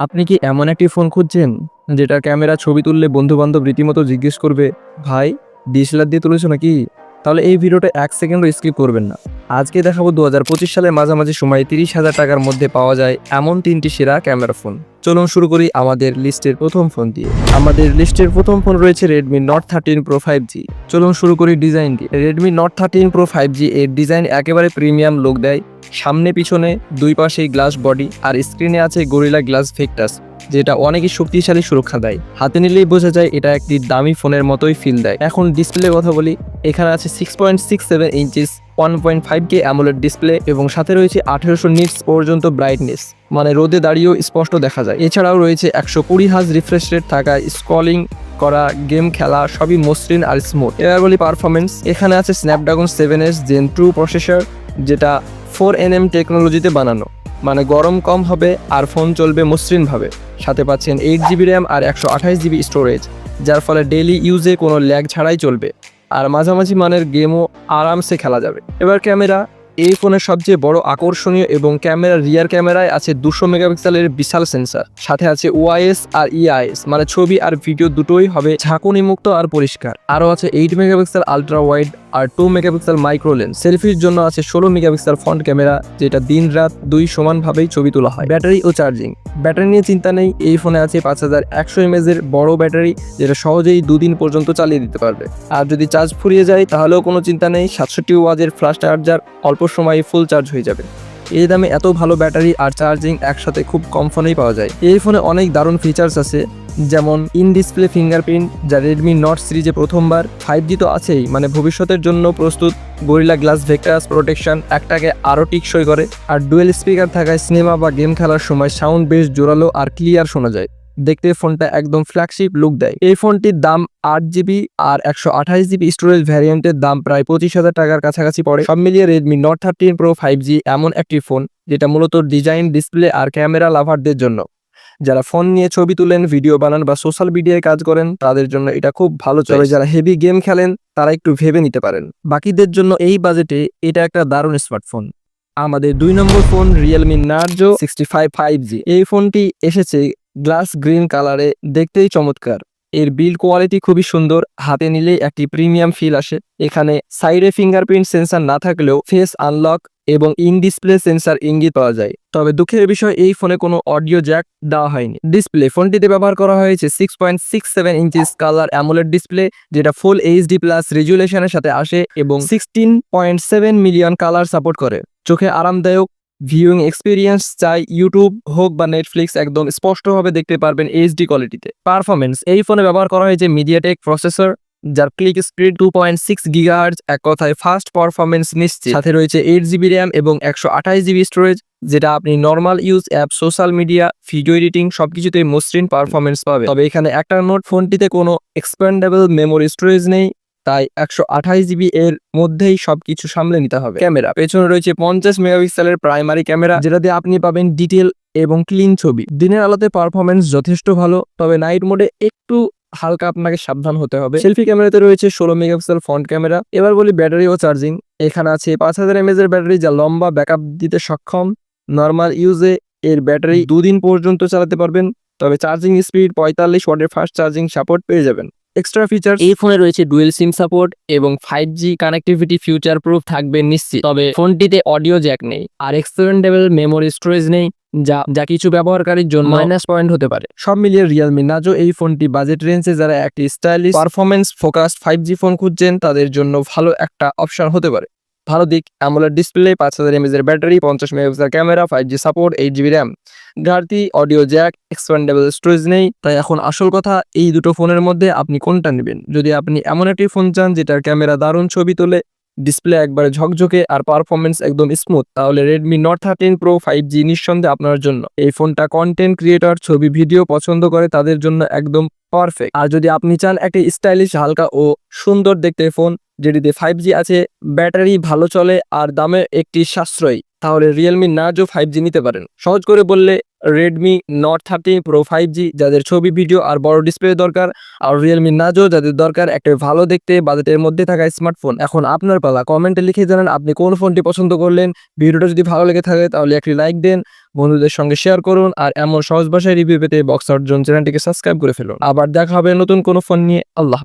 আপনি কি এমন একটি ফোন খুঁজছেন, যেটার ক্যামেরা ছবি তুললে বন্ধুবান্ধব রীতিমতো জিজ্ঞেস করবে, ভাই ডিএসএলআর দিয়ে তুলেছো নাকি? তাহলে এই ভিডিওটা এক সেকেন্ডও স্কিপ করবেন না। আজকে দেখাবো দু হাজার পঁচিশ সালের মাঝামাঝি সময়ে তিরিশ হাজার টাকার মধ্যে পাওয়া যায় এমন তিনটি সেরা ক্যামেরা ফোন। চলুন শুরু করি আমাদের লিস্টের প্রথম ফোন দিয়ে। আমাদের লিস্টের প্রথম ফোন রয়েছে Redmi Note thirteen Pro five G চলুন শুরু করি ডিজাইন দিয়ে Redmi Note thirteen Pro five G এর ডিজাইন একেবারে প্রিমিয়াম লুক দেয়। সামনে পিছনে, দুই পাশেই গ্লাস বডি আর স্ক্রিনে আছে গরিলা গ্লাস ভেক্টাস যেটা অনেকই শক্তিশালী সুরক্ষা দেয়। হাতে নিলেই বোঝা যায় এটা একটি দামি ফোনের মতোই ফিল দেয়। এখন ডিসপ্লে কথা বলি, এখানে আছে six point six seven inches one point five K AMOLED display এবং সাথে রয়েছে আঠেরোশো নিটস পর্যন্ত ব্রাইটনেস মানে রোদে দাঁড়িয়েও স্পষ্ট দেখা যায়। এছাড়াও রয়েছে একশো কুড়ি হাজ রিফ্রেশ রেট থাকা স্ক্রলিং করা গেম খেলা, সবই মসৃণ আর স্মুথ এবার বলি পারফরমেন্স এখানে আছে Snapdragon seven S gen two processor যেটা ফোর এন এম টেকনোলজিতে বানানো। মানে গরম কম হবে আর ফোন চলবে মসৃণভাবে। সাথে পাচ্ছেন এইট জিবি র্যাম আর একশো আঠাশ জিবি স্টোরেজ, যার ফলে ডেলি ইউজে কোনো ল্যাগ ছাড়াই চলবে। আর মাঝামাঝি মানের গেমও আরামসে খেলা যাবে। এবার ক্যামেরা এই ফোনের সবচেয়ে বড় আকর্ষণীয় এবং ক্যামেরার রিয়ার ক্যামেরায় আছে দুশো মেগাপিক্সেলের বিশাল সেন্সার সাথে আছে ওআইএস আর ইআইএস মানে ছবি আর ভিডিও দুটোই হবে ঝাঁকুনি মুক্ত আর পরিষ্কার। আরও আছে এইট মেগাপিক্সেল আলট্রা ওয়াইড আর টু মেগাপিক্সেল মাইক্রো লেন্স সেলফির জন্য আছে ষোলো মেগাপিক্সেল ফ্রন্ট ক্যামেরা যেটা দিন রাত দুই সমানভাবেই ছবি তোলা হয়। ব্যাটারি ও চার্জিং ব্যাটারি নিয়ে চিন্তা নেই, এই ফোনে আছে পাঁচ হাজার একশো এমএজের বড় ব্যাটারি, যেটা সহজেই দুদিন পর্যন্ত চালিয়ে দিতে পারবে। আর যদি চার্জ ফুরিয়ে যায়, তাহলেও কোনো চিন্তা নেই, সাতষট্টি ওয়াজের ফ্লাশ চার্জার অল্প সময়ে ফুল চার্জ হয়ে যাবে। এই দামে এত ভালো ব্যাটারি আর চার্জিং একসাথে খুব কম ফোনেই পাওয়া যায়। এই ফোনে অনেক দারুণ ফিচার্স আছে, যেমন ইন ডিসপ্লে ফিঙ্গারপ্রিন্ট যা রেডমি নট সিরিজে প্রথমবার ফাইভ জি তো আছেই মানে ভবিষ্যতের জন্য প্রস্তুত গরিলা গ্লাস ভেক্টাস প্রোটেকশন একটাকে আরও টিকসই করে, আর ডুয়েল স্পিকার থাকায় সিনেমা বা গেম খেলার সময় সাউন্ড বেশ জোরালো আর ক্লিয়ার শোনা যায়। দেখতে ফোনটা একদম ফ্ল্যাগশিপ লুক দেয়। এই ফোনটির দাম আট জিবি আর একশো আঠাশ জিবি স্টোরেজ ভ্যারিয়েন্টের দাম প্রায় পঁচিশ হাজার টাকার কাছাকাছি পড়ে। সব মিলিয়ে Redmi Note thirteen Pro five G এমন একটি ফোন যেটা মূলত ডিজাইন ডিসপ্লে আর ক্যামেরা লাভারদের জন্য। যারা ফোন নিয়ে ছবি তুলেন ভিডিও বানান বা সোশ্যাল মিডিয়ায় কাজ করেন, তাদের জন্য এটা খুব ভালো চলে যারা হেভি গেম খেলেন, তারা একটু ভেবে নিতে পারেন। বাকিদের জন্য এই বাজেটে এটা একটা দারুণ স্মার্টফোন আমাদের দুই নম্বর phone Realme Narzo sixty five five G এই ফোনটি এসেছে গ্লাস গ্রিন কালারে দেখতেই চমৎকার। এর বিল্ড কোয়ালিটি খুবই সুন্দর, হাতে নিলেই একটি প্রিমিয়াম ফিল আসে। এখানে সাইডে ফিঙ্গারপ্রিন্ট সেন্সার না থাকলেও ফেস আনলক এবং ইন ডিসপ্লে সেন্সার ইঙ্গিত পাওয়া যায়। তবে দুঃখের বিষয়, এই ফোনে কোনো অডিও জ্যাক দেওয়া হয়নি। ডিসপ্লে ফোনটিতে ব্যবহার করা হয়েছে six point six seven inches colour AMOLED display যেটা ফুল এইচডি প্লাস রেজুলেশনের সাথে আসে এবং sixteen point seven million colour support করে। চোখে আরামদায়ক ভিউইং এক্সপিরিয়েন্স চাই ইউটিউব হোক বা নেটফ্লিক্স একদম স্পষ্টভাবে দেখতে পারবেন এইচডি কোয়ালিটিতে পারফরমেন্স এই ফোনে ব্যবহার করা হয়েছে মিডিয়াটেক প্রসেসর যার clock speed two point six gigahertz এক কথায় ফাস্ট পারফরমেন্স নিশ্চিত। সাথে রয়েছে এইট জিবি র্যাম এবং একশো আঠাশ জিবি স্টোরেজ যেটা আপনি normal use app social media video editing সবকিছুতে মসৃণ পারফরমেন্স পাবে তবে এখানে একটা নোট ফোনটিতে কোনো এক্সপ্যান্ডেবল মেমোরি স্টোরেজ নেই। তাই একশো আঠাশ জিবি এর মধ্যেই সবকিছু সামলে নিতে হবে। ক্যামেরা। পেছনে রয়েছে পঞ্চাশ মেগাপিক্সেলের প্রাইমারি ক্যামেরা, যেটা দিয়ে আপনি পাবেন ডিটেল এবং ক্লিন ছবি। দিনের আলোতে পারফরমেন্স যথেষ্ট ভালো, তবে নাইট মোডে একটু হালকা আপনাকে সাবধান হতে হবে। সেলফি ক্যামেরাতে রয়েছে ষোলো মেগাপিক্সেল ফ্রন্ট ক্যামেরা। এবার বলি ব্যাটারি ও চার্জিং। এখানে আছে পাঁচ হাজার এমএজ এর ব্যাটারি, যা লম্বা ব্যাকআপ দিতে সক্ষম। নর্মাল ইউজে এর ব্যাটারি দুদিন পর্যন্ত চালাতে পারবেন, তবে চার্জিং স্পিড পঁয়তাল্লিশ ওয়াটের ফাস্ট চার্জিং সাপোর্ট পেয়ে যাবেন। এক্সট্রা ফিচার এই ফোনে রয়েছে ডুয়েল সিম সাপোর্ট এবং five G connectivity future proof থাকবে নিশ্চিত। তবে ফোনটিতে অডিও জ্যাক নেই আর এক্সপেন্ডেবল মেমোরি স্টোরেজ নেই যা যা কিছু ব্যবহারকারীর জন্য মাইনাস পয়েন্ট হতে পারে। সব মিলিয়ে রিয়েলমি নাজো এই ফোনটি বাজেট রেঞ্জে যারা একটি stylish performance focus five G phone খুঁজছেন তাদের জন্য ভালো একটা অপশন হতে পারে। ভালো দিক অ্যামোলেড ডিসপ্লে পাঁচ হাজার এমএজের ব্যাটারি পঞ্চাশ megapixel camera five G support eight GB RAM ঘাটতি অডিও জ্যাক এক্সপেন্ডেবল স্টোরেজ নেই। তাই এখন আসল কথা, এই দুটো ফোনের মধ্যে আপনি কোনটা নেবেন? যদি আপনি এমন একটি ফোন চান, যেটার ক্যামেরা দারুণ ছবি তোলে ডিসপ্লে একবারে ঝকঝকে, আর পারফরমেন্স একদম স্মুথ তাহলে Redmi Note thirteen Pro five G নিঃসন্দেহে আপনার জন্য। এই ফোনটা কন্টেন্ট ক্রিয়েটর ছবি ভিডিও পছন্দ করে, তাদের জন্য একদম পারফেক্ট আর যদি আপনি চান, একটি স্টাইলিশ হালকা ও সুন্দর দেখতে ফোন যেটিতে ফাইভ জি আছে, ব্যাটারি ভালো চলে আর দামে একটি সাশ্রয়ী। তাহলে রিয়েলমি নার্জো ফাইভ জি নিতে পারেন। সহজ করে বললে Redmi Note thirty Pro five G যাদের ছবি ভিডিও আর বড় ডিসপ্লে দরকার, আর রিয়েলমি নাজো যাদের দরকার একটা ভালো দেখতে, বাজেটের মধ্যে থাকা স্মার্টফোন এখন আপনার পালা কমেন্টে লিখে জানান আপনি কোন ফোনটি পছন্দ করলেন। ভিডিওটা যদি ভালো লেগে থাকে তাহলে একটি লাইক দেন, বন্ধুদের সঙ্গে শেয়ার করুন, আর এমন সহজ ভাষায় রিভিউ পেতে বক্স আউট জোন চ্যানেলটিকে সাবস্ক্রাইব করে ফেলুন। আবার দেখা হবে নতুন কোনো ফোন নিয়ে। আল্লাহ।